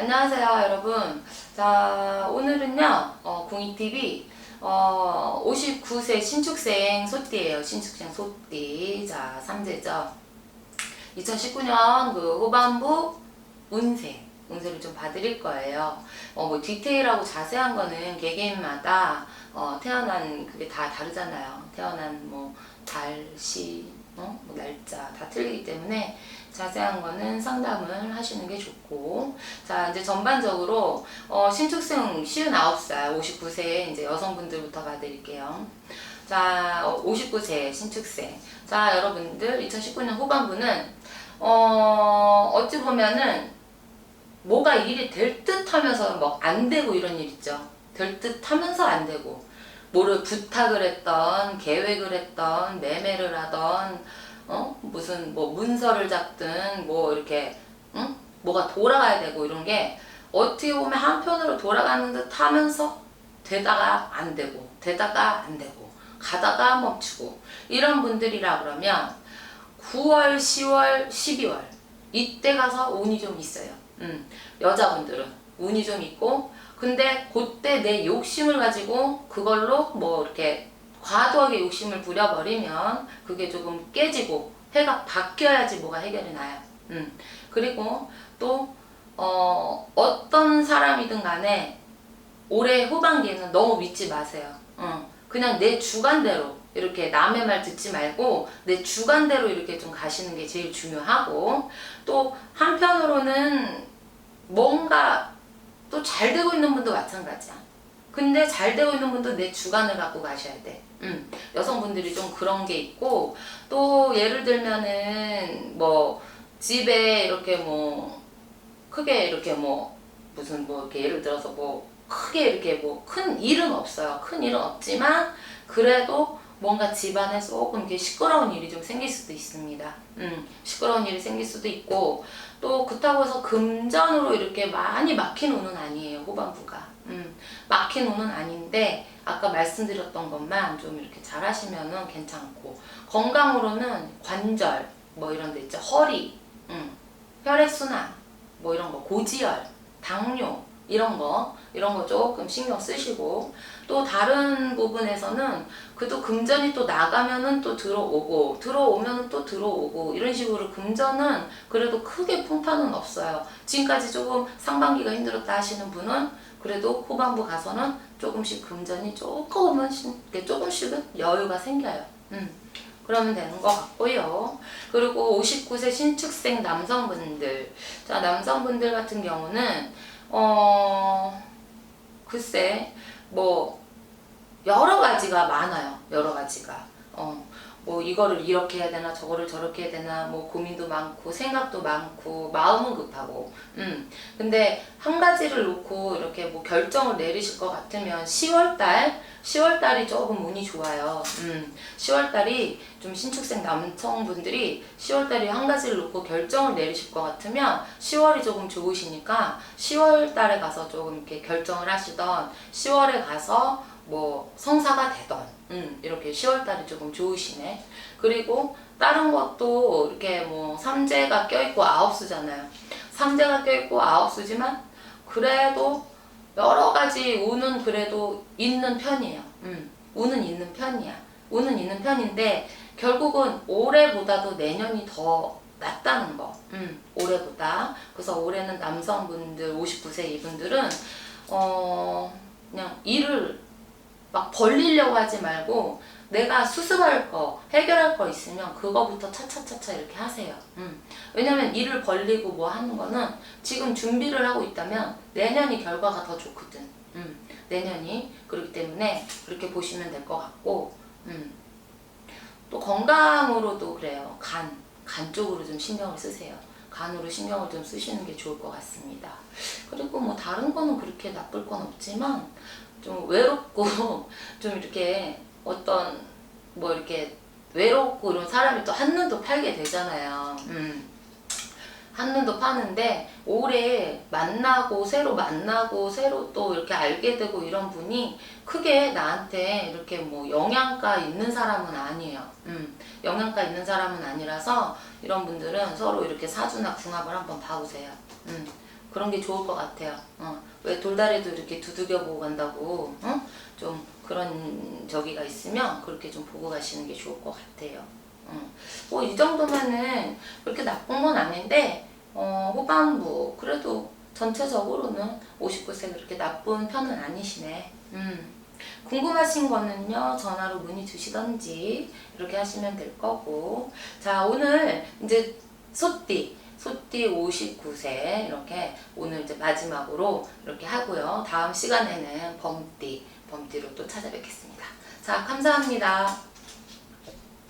안녕하세요, 여러분. 자, 오늘은요, 어, 공익TV, 어, 59세 신축생 소띠예요. 신축생 소띠. 자, 3제죠. 2019년 그 후반부 운세, 운세를 좀 봐드릴 거예요. 어, 뭐 디테일하고 자세한 거는 개개인마다 어, 태어난 그게 다 다르잖아요. 태어난 뭐 달, 시, 어? 뭐 날짜 다 틀리기 때문에 자세한 거는 상담을 하시는 게 좋고. 자 이제 전반적으로 어, 신축생 59살 59세 이제 여성분들부터 봐드릴게요. 자 59세 신축생. 자 여러분들 2019년 후반부는 어, 어찌 보면은 뭐가 일이 될 듯 하면서 뭐 안 되고 이런 일 있죠. 될 듯 하면서 안 되고. 뭐를 부탁을 했던 계획을 했던 매매를 하던 어? 무슨 뭐 문서를 잡든 뭐 이렇게 응? 뭐가 돌아가야 되고 이런 게 어떻게 보면 한편으로 돌아가는 듯 하면서 되다가 안 되고 되다가 안 되고 가다가 멈추고 이런 분들이라 그러면 9월, 10월, 12월 이때 가서 운이 좀 있어요. 음, 여자분들은 운이 좀 있고 근데 그때 내 욕심을 가지고 그걸로 뭐 이렇게 과도하게 욕심을 부려버리면 그게 조금 깨지고 해가 바뀌어야지 뭐가 해결이 나요. 음. 그리고 또 어, 어떤 사람이든 간에 올해 후반기에는 너무 믿지 마세요. 어, 그냥 내 주관대로 이렇게 남의 말 듣지 말고 내 주관대로 이렇게 좀 가시는 게 제일 중요하고 또 한편으로는 뭔가 또 잘 되고 있는 분도 마찬가지야. 근데 잘 되고 있는 분도 내 주관을 갖고 가셔야 돼. 음, 여성분들이 좀 그런 게 있고 또 예를 들면은 뭐 집에 이렇게 뭐 크게 이렇게 뭐 무슨 뭐 이렇게 예를 들어서 뭐 크게 이렇게 뭐 큰 일은 없어요. 큰 일은 없지만 그래도 뭔가 집안에 조금 이렇게 시끄러운 일이 좀 생길 수도 있습니다. 음, 시끄러운 일이 생길 수도 있고 또 그렇다고 해서 금전으로 이렇게 많이 막힌 운은 아니에요. 후반부가. 음, 막힌 운은 아닌데 아까 말씀드렸던 것만 좀 이렇게 잘 하시면은 괜찮고 건강으로는 관절 뭐 이런 데 있죠. 허리, 음, 혈액순환 뭐 이런 거 고지혈, 당뇨 이런 거 이런 거 조금 신경 쓰시고 또 다른 부분에서는 그래도 금전이 또 나가면은 또 들어오고 들어오면은 또 들어오고 이런 식으로 금전은 그래도 크게 풍파는 없어요. 지금까지 조금 상반기가 힘들었다 하시는 분은 그래도 후반부 가서는 조금씩 금전이 이렇게 조금씩은 여유가 생겨요. 음. 그러면 되는 것 같고요. 그리고 59세 신축생 남성분들. 자, 남성분들 같은 경우는, 어, 글쎄, 뭐, 여러 가지가 많아요. 여러 가지가. 어, 뭐, 이거를 이렇게 해야 되나, 저거를 저렇게 해야 되나, 뭐, 고민도 많고, 생각도 많고, 마음은 급하고, 음. 근데 한 가지를 놓고 이렇게 뭐 결정을 내리실 것 같으면 10월달, 10월달이 조금 운이 좋아요. 음. 10월달이 좀 신축생 남성분들이 10월달에 한 가지를 놓고 결정을 내리실 것 같으면 10월이 조금 좋으시니까 10월달에 가서 조금 이렇게 결정을 하시던 10월에 가서 뭐 성사가 되던 음, 이렇게 10월달이 조금 좋으시네. 그리고 다른 것도 이렇게 뭐 삼재가 껴있고 아홉수잖아요. 삼재가 껴있고 아홉수지만 그래도 여러 가지 운은 그래도 있는 편이에요. 음, 운은 있는 편이야. 운은 있는 편인데 결국은 올해보다도 내년이 더 낫다는 거. 음, 올해보다. 그래서 올해는 남성분들 59세 이분들은 어 그냥 일을 막 벌리려고 하지 말고 내가 수습할 거, 해결할 거 있으면 그거부터 차차차차 이렇게 하세요. 음. 왜냐면 일을 벌리고 뭐 하는 거는 지금 준비를 하고 있다면 내년이 결과가 더 좋거든. 음. 내년이 그렇기 때문에 그렇게 보시면 될 것 같고 음. 또 건강으로도 그래요. 간, 간 쪽으로 좀 신경을 쓰세요. 간으로 신경을 좀 쓰시는 게 좋을 것 같습니다. 그리고 뭐 다른 거는 그렇게 나쁠 건 없지만 좀 외롭고 좀 이렇게 어떤 뭐 이렇게 외롭고 이런 사람이 또 한눈도 팔게 되잖아요. 음. 한눈도 파는데 올해 만나고 새로 만나고 새로 또 이렇게 알게 되고 이런 분이 크게 나한테 이렇게 뭐 영양가 있는 사람은 아니에요. 음, 영양가 있는 사람은 아니라서 이런 분들은 서로 이렇게 사주나 궁합을 한번 봐보세요. 음, 그런 게 좋을 것 같아요. 어, 왜 돌다리도 이렇게 두들겨 보고 간다고, 어? 좀 그런 저기가 있으면 그렇게 좀 보고 가시는 게 좋을 것 같아요. 어. 뭐이 정도면은 그렇게 나쁜 건 아닌데, 어, 후반부, 그래도 전체적으로는 59세 그렇게 나쁜 편은 아니시네. 음. 궁금하신 거는요, 전화로 문의 주시던지, 이렇게 하시면 될 거고. 자, 오늘 이제 소띠, 소띠 59세, 이렇게 오늘 이제 마지막으로 이렇게 하고요. 다음 시간에는 범띠, 범띠로 또 찾아뵙겠습니다. 자, 감사합니다.